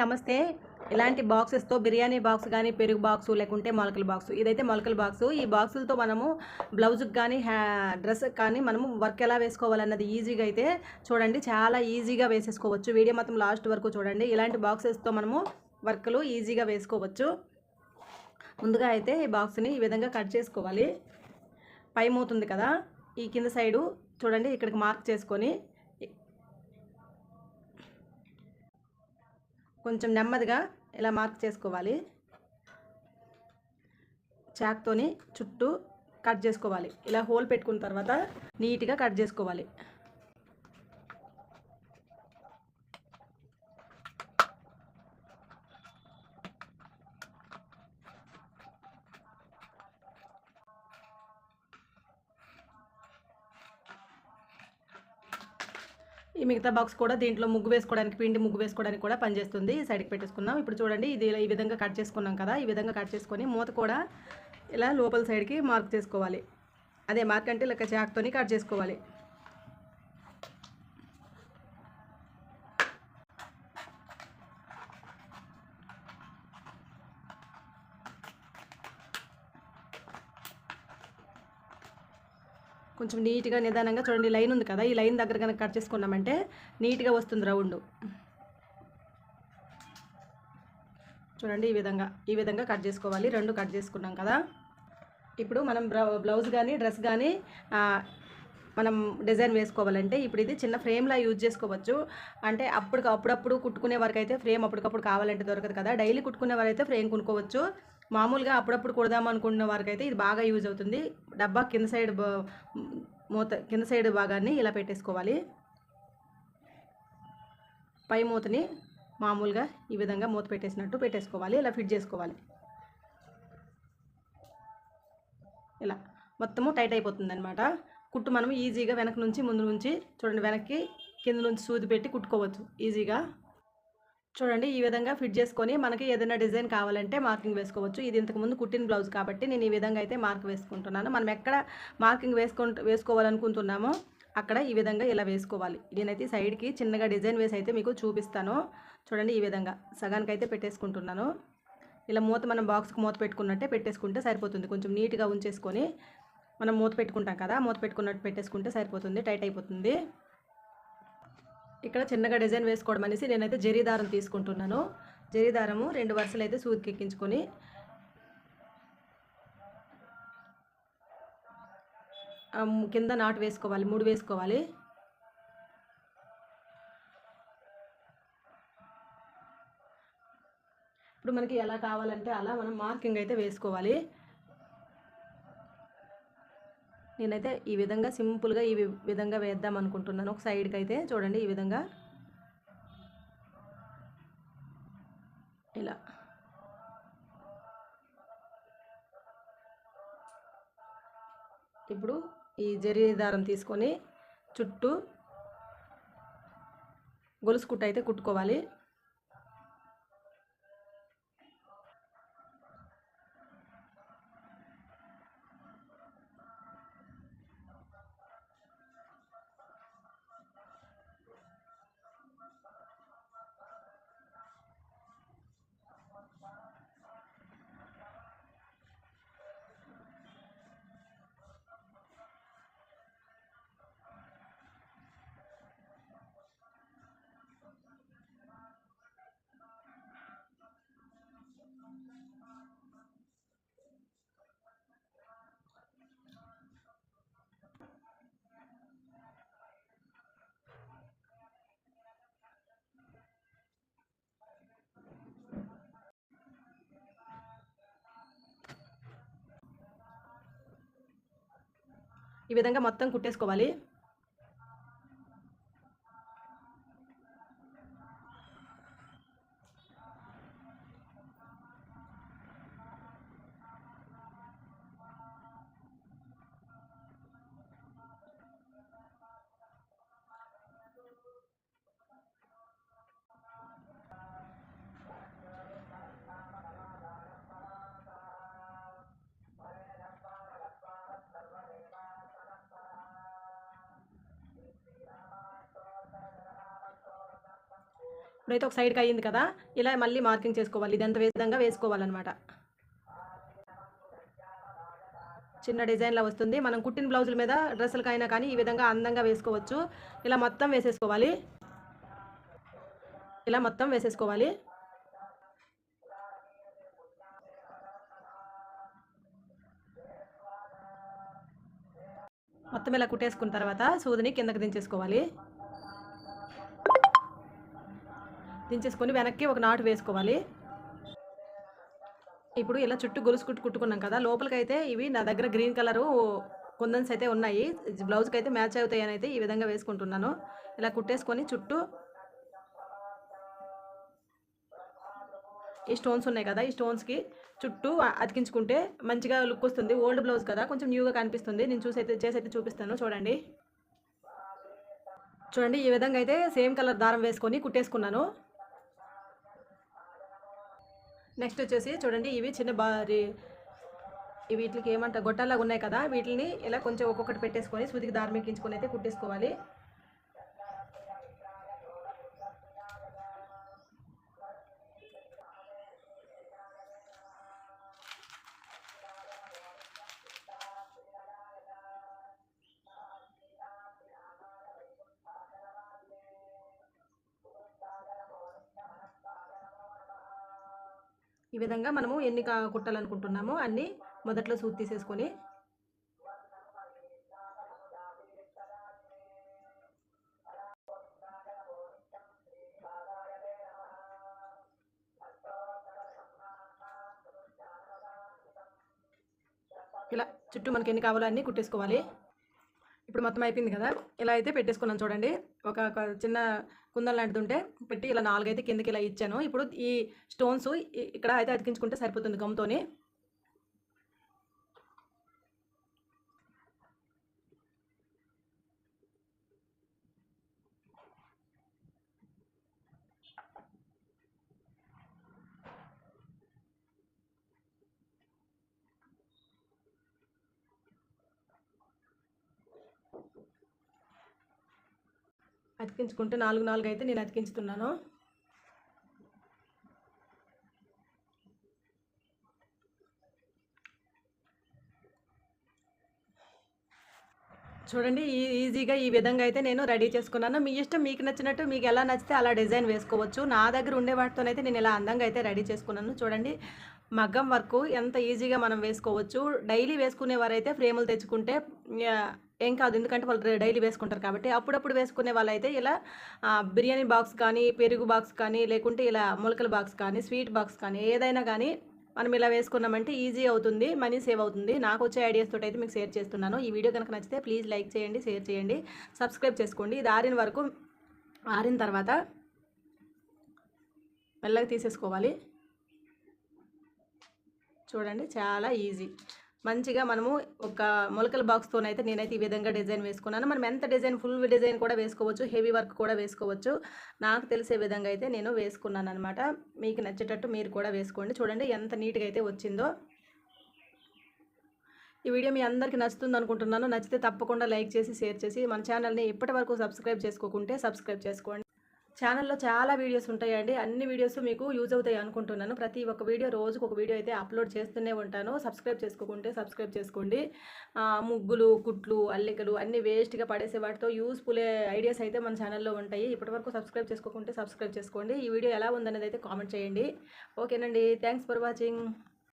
నమస్తే. ఇలాంటి బాక్సెస్తో బిర్యానీ బాక్స్ కానీ పెరుగు బాక్స్ లేకుంటే మొలకల బాక్స్. ఇదైతే మొలకల బాక్స్. ఈ బాక్సులతో మనము బ్లౌజ్కి కానీ హ్యా డ్రెస్ కానీ మనము వర్క్ ఎలా వేసుకోవాలన్నది ఈజీగా అయితే చూడండి. చాలా ఈజీగా వేసేసుకోవచ్చు. వీడియో మొత్తం లాస్ట్ వరకు చూడండి. ఇలాంటి బాక్సెస్తో మనము వర్క్లు ఈజీగా వేసుకోవచ్చు. ముందుగా అయితే ఈ బాక్స్ని ఈ విధంగా కట్ చేసుకోవాలి. పై మూతుంది కదా. ఈ కింద సైడు చూడండి. ఇక్కడికి మార్క్ చేసుకొని కొంచెం నెమ్మదిగా ఇలా మార్క్ చేసుకోవాలి. చాక్తోని చుట్టూ కట్ చేసుకోవాలి. ఇలా హోల్ పెట్టుకున్న తర్వాత నీట్గా కట్ చేసుకోవాలి. ఈ మిగతా బాక్స్ కూడా దీంట్లో ముగ్గు వేసుకోవడానికి పిండి ముగ్గు వేసుకోవడానికి కూడా పనిచేస్తుంది. ఈ సైడ్కి పెట్టేసుకున్నాం ఇప్పుడు చూడండి ఇది ఈ విధంగా కట్ చేసుకున్నాం కదా ఈ విధంగా కట్ చేసుకొని మూత కూడా ఇలా లోపల సైడ్కి మార్క్ చేసుకోవాలి. అదే మార్క్ అంటే ఇలా చాక్తోని కట్ చేసుకోవాలి. కొంచెం నీట్గా నిదానంగా చూడండి లైన్ ఉంది కదా ఈ లైన్ దగ్గర కనుక కట్ చేసుకున్నామంటే నీట్గా వస్తుంది రౌండ్. చూడండి ఈ విధంగా ఈ విధంగా కట్ చేసుకోవాలి. రెండు కట్ చేసుకున్నాం కదా. ఇప్పుడు మనం బ్లౌజ్ కానీ డ్రెస్ కానీ మనం డిజైన్ వేసుకోవాలంటే ఇప్పుడు ఇది చిన్న ఫ్రేమ్లా యూజ్ చేసుకోవచ్చు. అంటే అప్పుడు అప్పుడప్పుడు కుట్టుకునే వరకు అయితే ఫ్రేమ్ అప్పటికప్పుడు కావాలంటే దొరకదు కదా. డైలీ కుట్టుకునే వారైతే ఫ్రేమ్ కొనుక్కోవచ్చు. మామూలుగా అప్పుడప్పుడు కుడదాం అనుకున్న వారికి అయితే ఇది బాగా యూజ్ అవుతుంది. డబ్బా కింద సైడ్ మూత కింద సైడ్ భాగాన్ని ఇలా పెట్టేసుకోవాలి. పై మూతని మామూలుగా ఈ విధంగా మూత పెట్టేసినట్టు పెట్టేసుకోవాలి. ఇలా ఫిట్ చేసుకోవాలి. ఇలా మొత్తము టైట్ అయిపోతుంది అనమాట కుట్టు మనం ఈజీగా వెనక నుంచి ముందు నుంచి చూడండి వెనక్కి కింద నుంచి సూది పెట్టి కుట్టుకోవచ్చు. ఈజీగా చూడండి ఈ విధంగా ఫిట్ చేసుకొని మనకి ఏదైనా డిజైన్ కావాలంటే మార్కింగ్ వేసుకోవచ్చు. ఇది ఇంతకుముందు కుట్టిన బ్లౌజ్ కాబట్టి నేను ఈ విధంగా అయితే మార్క్ వేసుకుంటున్నాను. మనం ఎక్కడ మార్కింగ్ వేసుకుంటూ వేసుకోవాలనుకుంటున్నామో అక్కడ ఈ విధంగా ఇలా వేసుకోవాలి. నేనైతే సైడ్కి చిన్నగా డిజైన్ వేసి అయితే మీకు చూపిస్తాను. చూడండి ఈ విధంగా సగానికి అయితే పెట్టేసుకుంటున్నాను. ఇలా మూత మనం బాక్స్కి మూత పెట్టుకున్నట్టే పెట్టేసుకుంటే సరిపోతుంది. కొంచెం నీట్గా ఉంచేసుకొని మనం మూత పెట్టుకుంటాం కదా మూత పెట్టుకున్నట్టు పెట్టేసుకుంటే సరిపోతుంది. టైట్ అయిపోతుంది. ఇక్కడ చిన్నగా డిజైన్ వేసుకోవడం అనేసి నేనైతే జరీ దారం తీసుకుంటున్నాను. జరీ దారము రెండు వరుసలు అయితే సూదికి ఎక్కించుకొని. కింద నాటు వేసుకోవాలి మూడు వేసుకోవాలి. ఇప్పుడు మనకి ఎలా కావాలంటే అలా మనం మార్కింగ్ అయితే వేసుకోవాలి. నేనైతే ఈ విధంగా సింపుల్గా ఈ విధంగా వేద్దాం అనుకుంటున్నాను. ఒక సైడ్కి అయితే చూడండి ఈ విధంగా. ఇలా. ఇప్పుడు ఈ జరీ దారం తీసుకొని చుట్టూ గొలుసు కుట్టు అయితే కుట్టుకోవాలి. ఈ విధంగా మొత్తం కుట్టేసుకోవాలి. ఇప్పుడైతే ఒక సైడ్కి అయ్యింది కదా ఇలా మళ్ళీ మార్కింగ్ చేసుకోవాలి. ఇదంత విధంగా వేసుకోవాలన్నమాట. చిన్న డిజైన్లా వస్తుంది. మనం కుట్టిన బ్లౌజుల మీద డ్రెస్సులకైనా కానీ ఈ విధంగా అందంగా వేసుకోవచ్చు. ఇలా మొత్తం వేసేసుకోవాలి. ఇలా మొత్తం వేసేసుకోవాలి. మొత్తం ఇలా కుట్టేసుకున్న తర్వాత సూదిని కిందకి దించేసుకోవాలి. దించేసుకొని వెనక్కి ఒక నాటు వేసుకోవాలి. ఇప్పుడు ఇలా చుట్టూ గొలుసు కుట్టు కుట్టుకున్నాం కదా లోపలికైతే ఇవి నా దగ్గర గ్రీన్ కలరు కుందన్స్ అయితే ఉన్నాయి. బ్లౌజ్కి అయితే మ్యాచ్ అవుతాయని అయితే ఈ విధంగా వేసుకుంటున్నాను. ఇలా కుట్టేసుకొని చుట్టూ ఈ స్టోన్స్ ఉన్నాయి కదా ఈ స్టోన్స్కి చుట్టూ అతికించుకుంటే మంచిగా లుక్ వస్తుంది. ఓల్డ్ బ్లౌజ్ కదా కొంచెం న్యూగా కనిపిస్తుంది. నేను చూసి అయితే చేసి అయితే చూపిస్తాను చూడండి. చూడండి ఈ విధంగా అయితే సేమ్ కలర్ దారం వేసుకొని కుట్టేసుకున్నాను. నెక్స్ట్ వచ్చేసి చూడండి ఇవి చిన్న బారి ఇవి వీటికి ఏమంటారు గొట్టాలాగా ఉన్నాయి కదా వీటిని ఇలా కొంచెం ఒక్కొక్కటి పెట్టేసుకొని సూదికి దారం అయితే కుట్టేసుకోవాలి. ఈ విధంగా మనము ఎన్ని కా- కుట్టాలనుకుంటున్నామో అన్ని మొదట్లో సూత్ తీసేసుకొని ఇలా చుట్టూ మనకి ఎన్ని కావాలో అన్నీ కుట్టేసుకోవాలి. ఇప్పుడు మొత్తం అయిపోయింది కదా? ఇలా అయితే పెట్టేసుకున్నాను చూడండి. ఒక చిన్న కుందం లాంటిది ఉంటే పెట్టి ఇలా నాలుగైతే కిందకి ఇలా ఇచ్చాను. ఇప్పుడు ఈ స్టోన్స్ ఇక్కడ అయితే అతికించుకుంటే సరిపోతుంది గమ్తోని అతికించుకుంటే నాలుగు నాలుగు అయితే నేను అతికించుతున్నాను. చూడండి ఈ ఈజీగా ఈ విధంగా అయితే నేను రెడీ చేసుకున్నాను. మీ ఇష్టం మీకు నచ్చినట్టు మీకు ఎలా నచ్చితే అలా డిజైన్ వేసుకోవచ్చు. నా దగ్గర ఉండే వాటితోనైతే నేను ఇలా అందంగా అయితే రెడీ చేసుకున్నాను. చూడండి మగ్గం వర్క్ ఎంత ఈజీగా మనం వేసుకోవచ్చు. డైలీ వేసుకునే వారైతే ఫ్రేములు తెచ్చుకుంటే ఏం కాదు. ఎందుకంటే వాళ్ళు డైలీ వేసుకుంటారు కాబట్టి అప్పుడప్పుడు వేసుకునే వాళ్ళైతే ఇలా బిర్యానీ బాక్స్ కానీ పెరుగు బాక్స్ కానీ లేకుంటే ఇలా మొలకల బాక్స్ కానీ స్వీట్ బాక్స్ కానీ ఏదైనా కానీ మనం ఇలా వేసుకున్నామంటే ఈజీ అవుతుంది మనీ సేవ్ అవుతుంది. నాకు వచ్చే ఐడియాస్ తోటి అయితే మీకు షేర్ చేస్తున్నాను. ఈ వీడియో కనుక నచ్చితే ప్లీజ్ లైక్ చేయండి షేర్ చేయండి సబ్స్క్రైబ్ చేసుకోండి. ఇది ఆరిన వరకు ఆరిన తర్వాత మెల్లగా తీసేసుకోవాలి. చూడండి చాలా ఈజీ. మంచిగా మనము ఒక మొలకల బాక్స్తోనైతే నేనైతే ఈ విధంగా డిజైన్ వేసుకున్నాను. మనం ఎంత డిజైన్ ఫుల్ డిజైన్ కూడా వేసుకోవచ్చు హెవీ వర్క్ కూడా వేసుకోవచ్చు. నాకు తెలిసే విధంగా అయితే నేను వేసుకున్నాను అనమాట మీకు నచ్చేటట్టు మీరు కూడా వేసుకోండి. చూడండి ఎంత నీట్గా అయితే వచ్చిందో. ఈ వీడియో మీ అందరికీ నచ్చుతుంది అనుకుంటున్నాను. నచ్చితే తప్పకుండా లైక్ చేసి షేర్ చేసి మన ఛానల్ని ఇప్పటి వరకు సబ్స్క్రైబ్ చేసుకోకుంటే సబ్స్క్రైబ్ చేసుకోండి. ఛానల్లో చాలా వీడియోస్ ఉంటాయండి. అన్ని వీడియోస్ మీకు యూజ్ అవుతాయి అనుకుంటున్నాను. ప్రతి ఒక్క వీడియో రోజుకు ఒక వీడియో అయితే అప్లోడ్ చేస్తూనే ఉంటాను. సబ్స్క్రైబ్ చేసుకోకుంటే సబ్స్క్రైబ్ చేసుకోండి. ముగ్గులు కుట్లు అల్లికలు అన్ని వేస్ట్గా పడేసే వాటితో యూస్ఫుల్ ఐడియాస్ అయితే మన ఛానల్లో ఉంటాయి. ఇప్పటివరకు సబ్స్క్రైబ్ చేసుకోకుంటే సబ్స్క్రైబ్ చేసుకోండి. ఈ వీడియో ఎలా ఉందనేది అయితే కామెంట్ చేయండి. ఓకేనండి. Thanks for watching.